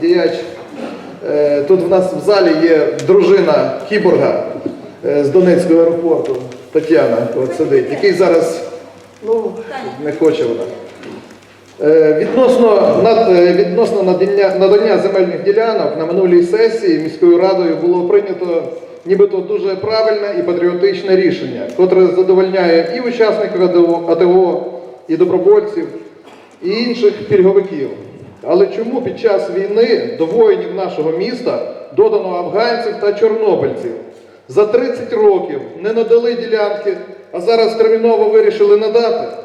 діяч. Е, Тут в нас в залі є дружина кіборга е, з Донецького аеропорту Тетяна, от сидить, який зараз ну, не хоче вона. Е, Відносно, відносно надання, надання земельних ділянок на минулій сесії міською радою було прийнято нібито дуже правильне і патріотичне рішення, котре задовольняє і учасників АТО, і добровольців, і інших пільговиків. Але чому під час війни до воїнів нашого міста додано афганців та чорнобильців? За 30 років не надали ділянки, а зараз терміново вирішили надати.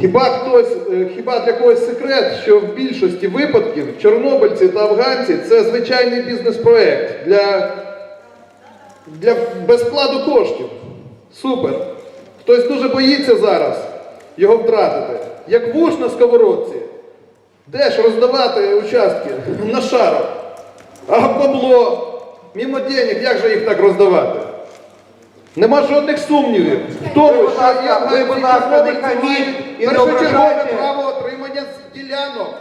Хіба хтось, е, хіба для когось секрет, що в більшості випадків чорнобильці та афганці це звичайний бізнес-проект для, для без коштів. Супер. Хтось дуже боїться зараз його втратити. Як вуш на сковородці. Де ж роздавати участки на шарах? А бабло, мімо денег, як же їх так роздавати? Нема жодних сумнівів в тому, що не хаміть і не першочергове право отримання ділянок.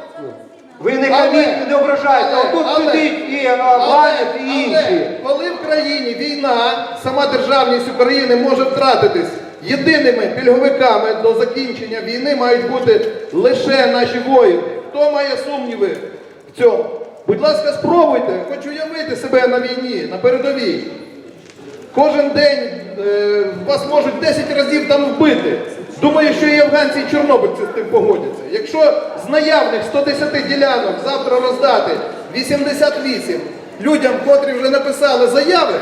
Ви не хаміть і не ображайте, а тут але- сидить і Ваня, і але інші. коли в країні війна, сама державність України може втратитись. Єдиними пільговиками до закінчення війни мають бути лише наші воїни. Хто має сумніви в цьому? Будь ласка, спробуйте, хоч уявити себе на війні, на передовій. Кожен день е, вас можуть 10 разів там вбити. Думаю, що і афганці, і чорнобильці з тим погодяться. Якщо з наявних 110 ділянок завтра роздати 88 людям, котрі вже написали заяви,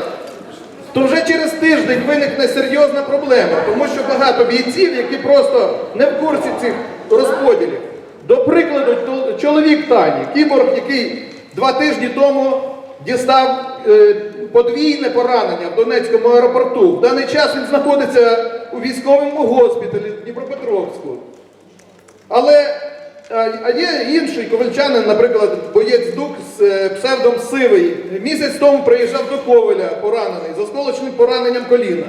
то вже через тиждень виникне серйозна проблема, тому що багато бійців, які просто не в курсі цих розподілів. До прикладу, чоловік Тані, кіборг, який два тижні тому дістав е, подвійне поранення в Донецькому аеропорту. В даний час він знаходиться у військовому госпіталі Дніпропетровську. Але а, а є інший ковальчанин, наприклад, боєць Дук з е, псевдом Сивий. Місяць тому приїжджав до Ковеля поранений з осколочним пораненням коліна.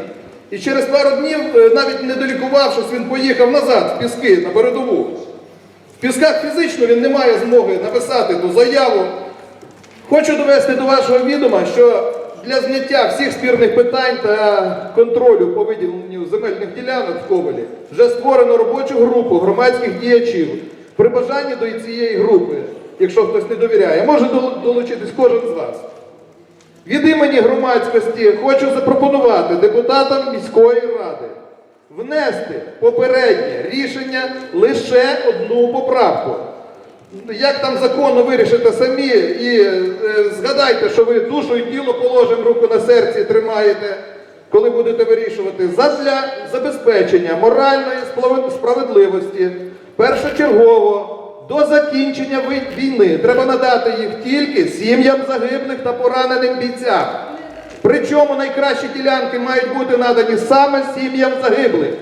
І через пару днів, е, навіть не долікувавшись, він поїхав назад в піски на передову. В пісках фізично він не має змоги написати ту заяву. Хочу довести до вашого відома, що для зняття всіх спірних питань та контролю по виділенню земельних ділянок в Ковелі вже створено робочу групу громадських діячів. При бажанні до цієї групи, якщо хтось не довіряє, може долучитись кожен з вас. Від імені громадськості хочу запропонувати депутатам міської ради внести попереднє рішення лише одну поправку. Як там законно вирішите самі і е, згадайте, що ви душу і тіло положимо руку на серці тримаєте, коли будете вирішувати задля забезпечення моральної справедливості першочергово до закінчення війни треба надати їх тільки сім'ям загиблих та пораненим бійцям. Причому найкращі ділянки мають бути надані саме сім'ям загиблих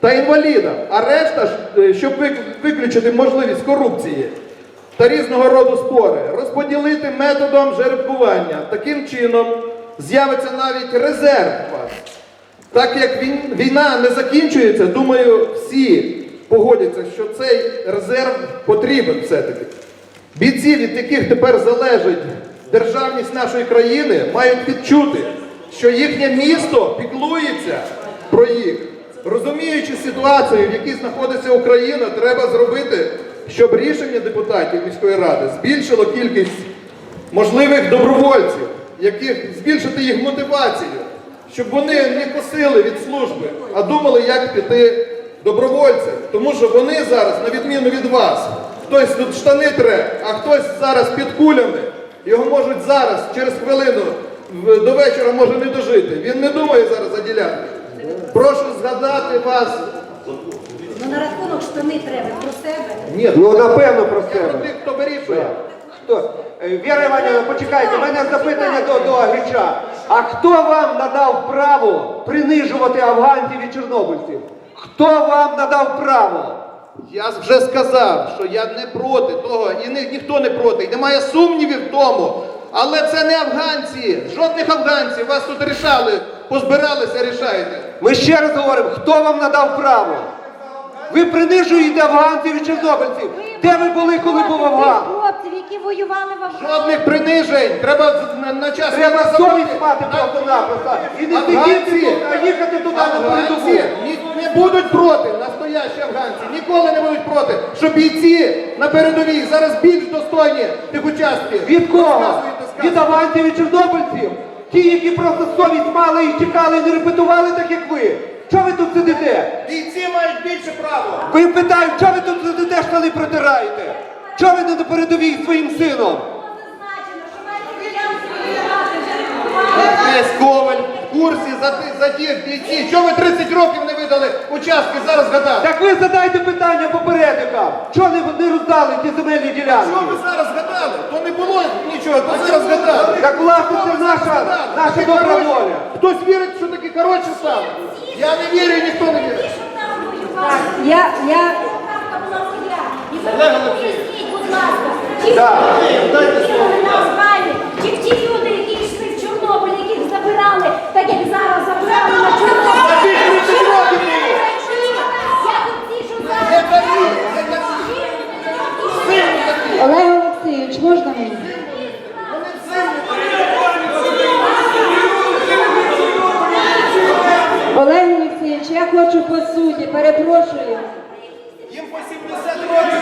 та інвалідам, а решта, е, щоб виключити можливість корупції та різного роду спори, розподілити методом жеребкування. Таким чином з'явиться навіть резерв. Так як війна не закінчується, думаю, всі погодяться, що цей резерв потрібен все-таки. Бійці, від яких тепер залежить державність нашої країни, мають відчути, що їхнє місто піклується про їх. Розуміючи ситуацію, в якій знаходиться Україна, треба зробити, щоб рішення депутатів міської ради збільшило кількість можливих добровольців, яких збільшити їх мотивацію, щоб вони не косили від служби, а думали, як піти добровольцем. Тому що вони зараз, на відміну від вас, хтось тут штани тре, а хтось зараз під кулями, його можуть зараз, через хвилину, до вечора може не дожити. Він не думає зараз за ділянки. Прошу згадати вас. Ну на рахунок штани треба про себе. Ні, Ну, напевно, про я про себе. тих, хто вирішує. Хто? Е, Віра Іванівна, почекайте, у мене запитання до, до Агріча. А хто вам надав право принижувати афганців і чорнобильців? Хто вам надав право? Я вже сказав, що я не проти того, і ні, ніхто не проти, і немає сумнівів в тому. Але це не афганці, жодних афганців. Вас тут рішали, позбиралися, рішаєте. Ми ще раз говоримо, хто вам надав право? Ви принижуєте афганців і чорнобильців. Де ви були, коли був Афган? Хлопців, які воювали в Афгані. Жодних принижень. Треба на, на час Треба совість мати просто-напросто. І не Афганці, сидіти тут, а їхати туди на афганці передову. ні- не будуть проти, настоящі афганці, ніколи не будуть проти, що бійці на передовій зараз більш достойні тих участків. Від кого? Від афганців і чорнобильців? Ті, які просто совість мали і чекали, і не репетували так, як ви. Чого ви тут сидите? Бійці мають більше права. Ви питають, чого ви тут сидите, штани протираєте? Чого ви не на передовій своїм сином? Коваль курсі за, ти- за тих бійців. Чого ви 30 років не видали участки зараз гадати? Так ви задайте питання попередникам. Чого не, не роздали ті земельні ділянки? Що ви зараз гадали? То не було нічого, то зараз гадали. Так власне це наша, наша добра воля. Хтось вірить, що такі коротше стали? Я не вірю, ніхто не вірить. Я, я, Олег Олексійович. будь ласка, ті, Так. на Афгані, чи ті люди, які йшли в Чорнобиль, яких так як зараз забрали на Чорнобиль. Таких 30 років було. Я тут ті, що Не зараз. такі, не такі. Сильні такі. Олег Олексійович, можна мені? Вони сильні Олег Олексійович, я хочу по суті, перепрошую. Їм по 70 років.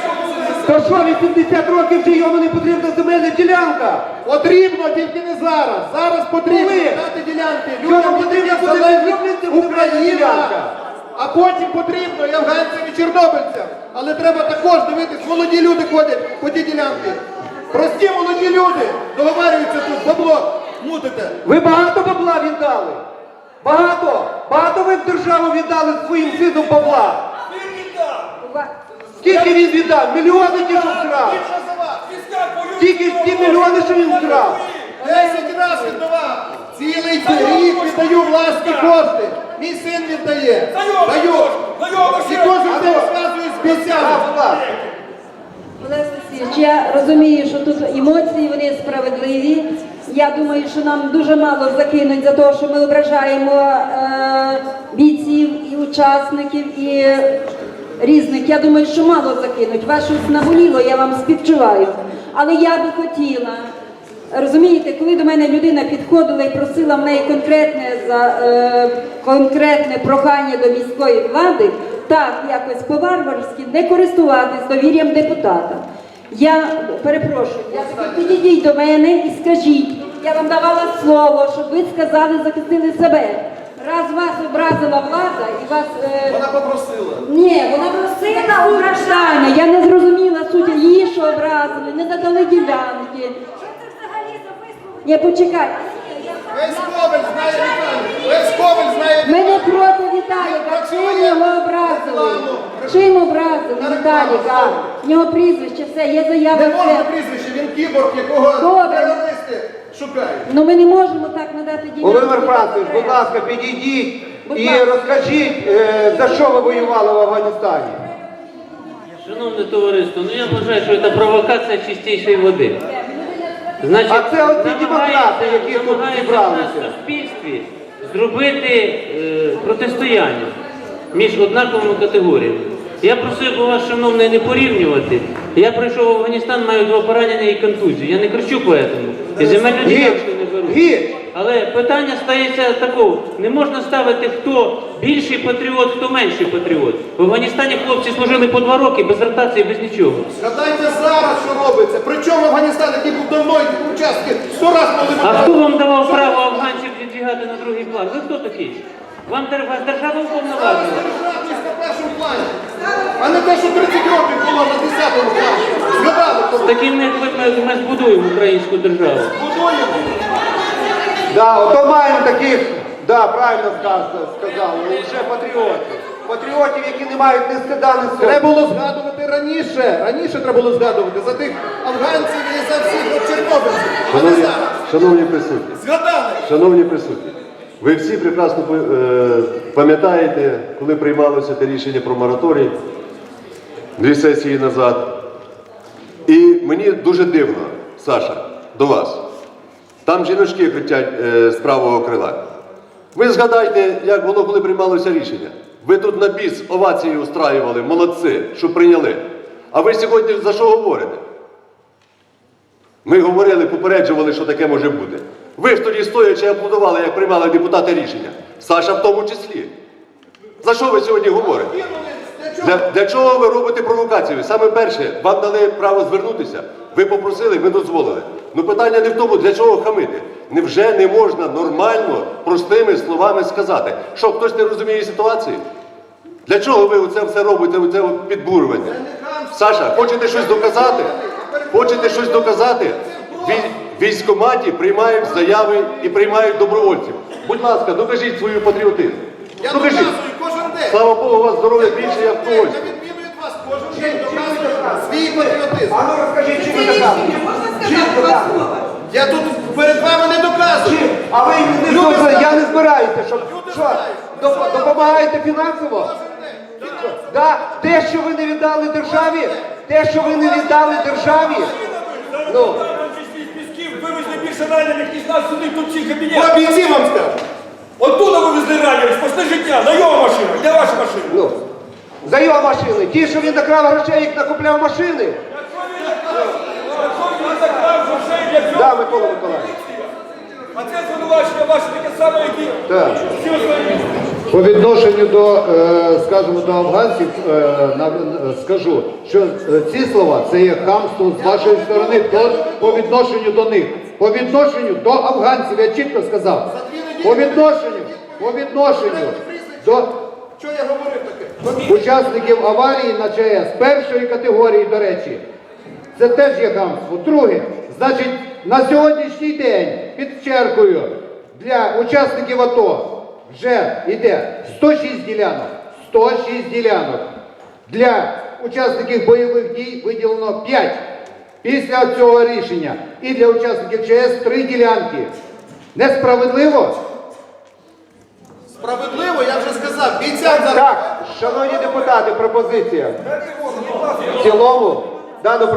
То що, 80 років вже йому не потрібна земельна ділянка? Потрібно, тільки не зараз. Зараз потрібно дати ділянки. Людям залежить Україна. А потім потрібно і афганцям, і чорнобильцям. Але треба також дивитись, молоді люди ходять по ті ділянки. Прості молоді люди договарюються тут, бабло мутите. Ви багато бабла віддали? Багато? Багато ви в державу віддали своїм сином бабла? Скільки він віддав? Мільйони що вкрав? Тільки ті мільйони, що він вкрав. Десять разів віддавав. Цілий рік віддаю власні кошти. Мій син віддає. Даю. І кожен день розказую з бійцями. Олег я розумію, що тут емоції вони справедливі. Я думаю, що нам дуже мало закинуть за те, що ми ображаємо е, бійців і учасників і різних. Я думаю, що мало закинуть. Вас щось наболіло, я вам співчуваю. Але я би хотіла. Розумієте, коли до мене людина підходила і просила в неї конкретне за е, конкретне прохання до міської влади, так якось по-варварськи не користуватись довір'ям депутата. Я перепрошую, я підійдіть до мене і скажіть, я вам давала слово, щоб ви сказали, захистили себе. Раз вас образила влада і вас. Е, Вона попросила. ні, вона просила ображання. Я не зрозуміла суть її, що образили, не надали ділянки. Ні, почекай. Весь знає Віталій. Весь Коваль знає Ми не проти Віталіка. Чим його образили? Чим образили Віталіка? В нього прізвище, все, є заява. Не можна прізвище, він кіборг, якого Добре. терористи шукають. Ну ми не можемо так надати ділянки. Володимир Францович, будь ласка, підійдіть Будь і ласка. розкажіть, е, за що ви воювали в Афганістані. Шановне товариство, ну я вважаю, що це провокація чистішої води. Значить, А це оці демократи, які тут зібралися. в в суспільстві зробити е, протистояння між однаковими категоріями. Я просив би вас, шановний, не порівнювати. Я прийшов в Афганістан, маю два поранення і контузію. Я не кричу по этому. І земельну ділянку не беру. Гіч! Але питання стається такого: не можна ставити, хто більший патріот, хто менший патріот. В Афганістані хлопці служили по два роки без ротації, без нічого. Згадайте зараз, що робиться. Причому Афганістан, який був давно і участки, сто раз могли б А хто вам давав право афганців віджигати на другий план? Ви хто такий? Вам вас держава Зараз уповноважила? державність на першому плані. А не те, що 30 років було на 10-му плані. Таким як ви ми, ми збудуємо українську державу. будуємо. Да, ото маємо таких, да, правильно сказали, вже патріотів. Патріотів, які не мають ні стида, ні. Треба було згадувати раніше. Раніше треба було згадувати за тих афганців і за всіх от. А не зараз. шановні присутні, Згадали. шановні присутні, ви всі прекрасно е, пам'ятаєте, коли приймалося те рішення про мораторій дві сесії назад. І мені дуже дивно, Саша, до вас. Там жіночки кричать е, з правого крила. Ви згадайте, як було, коли приймалося рішення. Ви тут на біс овації устраювали, молодці, що прийняли. А ви сьогодні за що говорите? Ми говорили, попереджували, що таке може бути. Ви ж тоді стоячи аплодували, як приймали депутати рішення. Саша в тому числі. За що ви сьогодні говорите? Для, для чого ви робите провокацію? Саме перше, вам дали право звернутися, ви попросили, ми дозволили. Ну питання не в тому, для чого хамити. Невже не можна нормально, простими словами сказати? Що, хтось не розуміє ситуації? Для чого ви оце все робите, оце підбурювання? Саша, хочете щось доказати? Хочете щось доказати? Вій- Військкоматі приймають заяви і приймають добровольців. Будь ласка, докажіть свою патріотизм. Я Докажіть. доказую кожен день. Слава Богу, у вас здоров'я більше, як Я когось. відміну від вас кожен день доказую свій патріотизм. А ну розкажіть, чим ви доказуєте? Чим доказуєте? Я тут перед вами не доказую. Чим? А ви не Люди знають. я не збираюся, щоб Люди що, доп- допомагаєте фінансово? Да, те, що ви не віддали державі, те, що ви не віддали державі, ну, Вивезли більше нас сюди тут всі кабінети. Про бійці вам скажу. Оттуда вивезли ранених, спасли життя, на його машину, де ваша машина? ну, за його машини. Ті, що він накрав грошей, їх накупляв машини. Він заклав грошей для цього. Да, Микола Миколаївич. А це звинувачення ваше таке саме, як і Так. всі останні. По відношенню до, е, скажімо, до афганців е, е, скажу, що ці слова це є хамство з вашої сторони по відношенню до них. По відношенню до афганців, я чітко сказав. По відношенню, по відношенню до учасників аварії на ЧАЕС першої категорії, до речі. Це теж є хамство. Друге, значить, на сьогоднішній день під черкою для учасників АТО вже йде 106 ділянок. 106 ділянок. Для учасників бойових дій виділено 5 після цього рішення. І для учасників ЧАЕС 3 ділянки. Несправедливо? Справедливо, я вже сказав. Бійцям зараз. Так, шановні депутати, пропозиція. В цілому дану пропозицію.